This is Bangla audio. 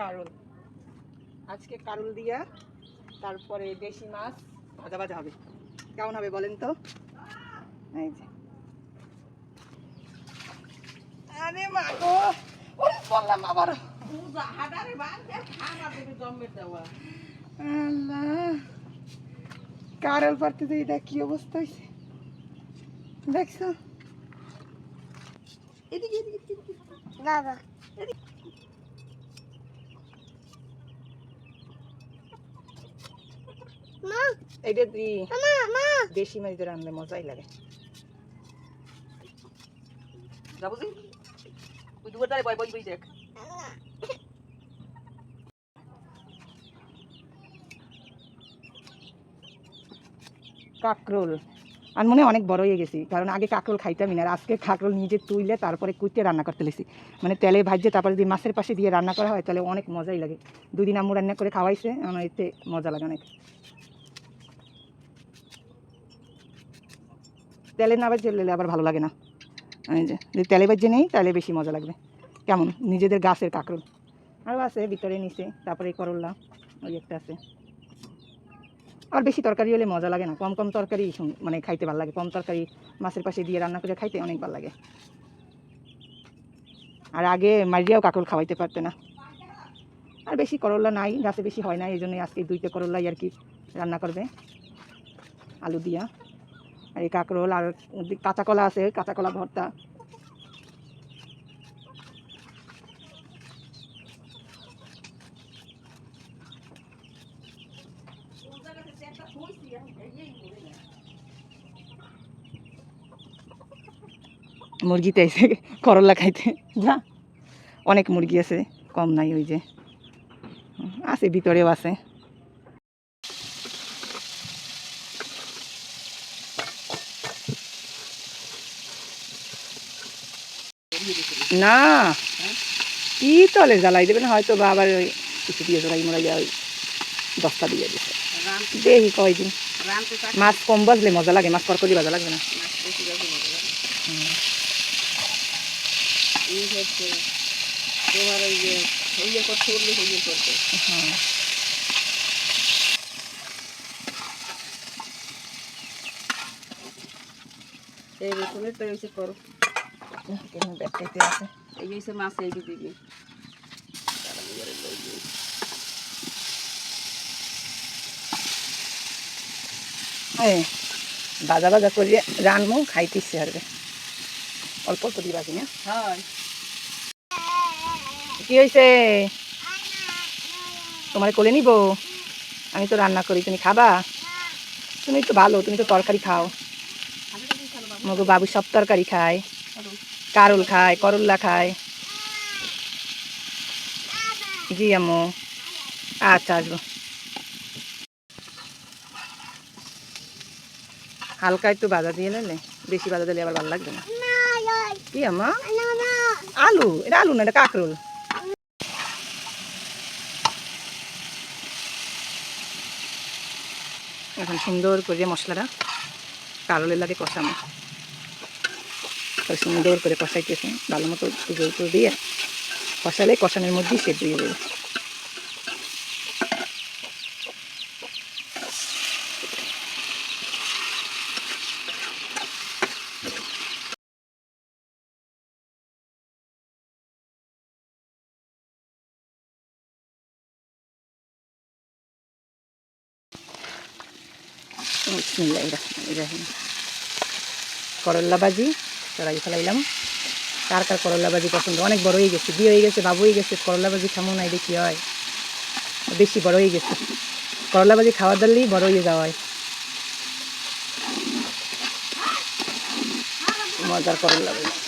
কারুল আজকে কারুল দিয়া তারপরে দেশি মাছ ভাজা ভাজা হবে। কেমন হবে বলেন তো? এই যে। আরে মা গো ওরে বললাম আবার। আল্লাহ। কারল পারতে তো এটা কি অবস্থা হয়েছে দেখছ? এদিকে এদিকে এদিকে, এদিকে। বাবা মা এটা দি। মা মা। দেশি মাছ দিয়ে রান্নলে মজাই লাগে। যাব জি ওই দুপুর তারে বই বই দেখ। কাকরোল। আর মনে অনেক বড় হয়ে গেছি কারণ আগে কাকরোল খাইতামই না আর আজকে কাকরোল নিজে তুইলে তারপরে কুইতে রান্না করতে লেছি। মানে তেলে ভাজছে তারপরে যদি মাছের পাশে দিয়ে রান্না করা হয় তাহলে অনেক মজাই লাগে। দুই দিন আম্মু রান্না করে খাওয়াইছে আমার এতে মজা লাগে অনেক। তেলে না বাজে লেলে আবার ভালো লাগে না। যে, যদি তেলে বাজে নেই, তাহলে বেশি মজা লাগবে। কেমন? নিজেদের গাছের কাকরোল আরও আছে ভিতরে নিচে তারপরে করল্লা ওই একটা আছে। আর বেশি তরকারি হলে মজা লাগে না। কম কম তরকারি মানে খাইতে ভালো লাগে। কম তরকারি মাছের পাশে দিয়ে রান্না করে খাইতে অনেক ভালো লাগে। আর আগে মারিয়াও কাকল খাওয়াইতে পারতে না। আর বেশি করল্লা নাই, গাছে বেশি হয় না, এই জন্যই আজকে দুইটা করল্লাই আর কি রান্না করবে। আলু দিয়া। আর এই কাঁকরোল আর কাঁচা কলা আছে কাঁচা কলা ভর্তা। মুরগিতে এসে করলা খাইতে। যা, অনেক মুরগি আছে, কম নাই ওই যে। আছে, ভিতরেও আছে। না। কি তলে জ্বালাই দেবে না হয়তো বা আবার ওই কিছু দিয়ে জোড়াই মোড়াই ওই দশটা দিয়ে দিছে। দেখি কয়দিন। মাছ কম বাজলে মজা লাগে মাছ করকলি ভাজা লাগবে না। এই রকমের তো করো কেন ব্যাগটাইতে আছে এই হয়েছে মাছ এই দিবি এই ভাজা ভাজা করিয়ে রানমো খাইতে ইচ্ছে হারবে অল্প অল্প দিবা কিনা? হয়। কি হয়েছে তোমার কোলে নিব? আমি তো রান্না করি তুমি খাবা? তুমি তো ভালো তুমি তো তরকারি খাও। মগো বাবু সব তরকারি খায়। কারুল খায়, করল্লা খায়। জি আম্মু। আচ্ছা আসব। হালকা একটু বাজা দিয়ে নিলে, বেশি বাজা দিলে আবার ভালো লাগবে না। কি আম্মা? আলু? এটা আলু না, এটা কাকরোল। এখন সুন্দর করে মশলাটা কারোলের লাগে কষানো তো সুন্দর করে কষাইতেছে। ভালো মতো জল দিয়ে কষালে কষানোর মধ্যেই যাবে। বিসমিল্লাহির রহমানির রহিম। করল্লা ভাজি চড়াই ফেলাইলাম। কার কার করলা ভাজি পছন্দ? অনেক বড় হয়ে গেছে, বিয়ে হয়ে গেছে, বাবু হয়ে গেছে করলা ভাজি খামো নাই দেখি হয়। বেশি বড় হয়ে গেছে। করলা ভাজি খাওয়া দারলেই বড় হয়ে যাওয়া হয় মজার করলা ভাজি